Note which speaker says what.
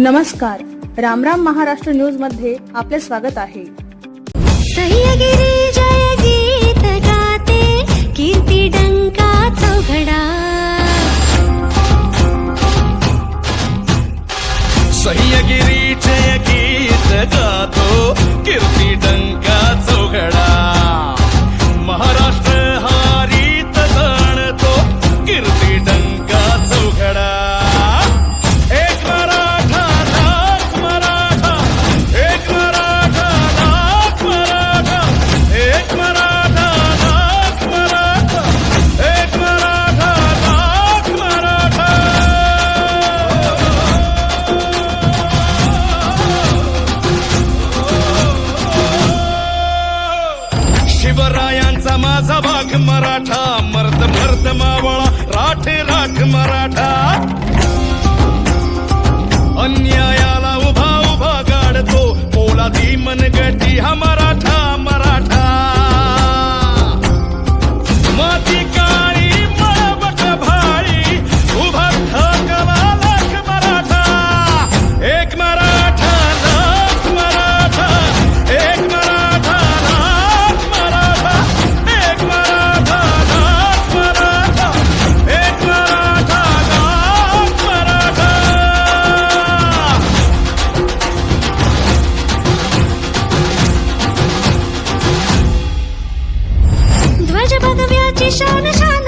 Speaker 1: नमस्कार. रामराम महाराष्ट्र न्यूजमध्ये आपले स्वागत आहे.
Speaker 2: सह्यगिरी जय गीत गाते कीर्ती डंका चौघडा.
Speaker 3: सह्यगिरी जय गीत गातो माझा भाग मराठा मर्द मर्द मावळा राठे राठ मराठा. अन्यायाला उभा उभा गाडतो पोलादी मन हा
Speaker 2: ভীষণ সান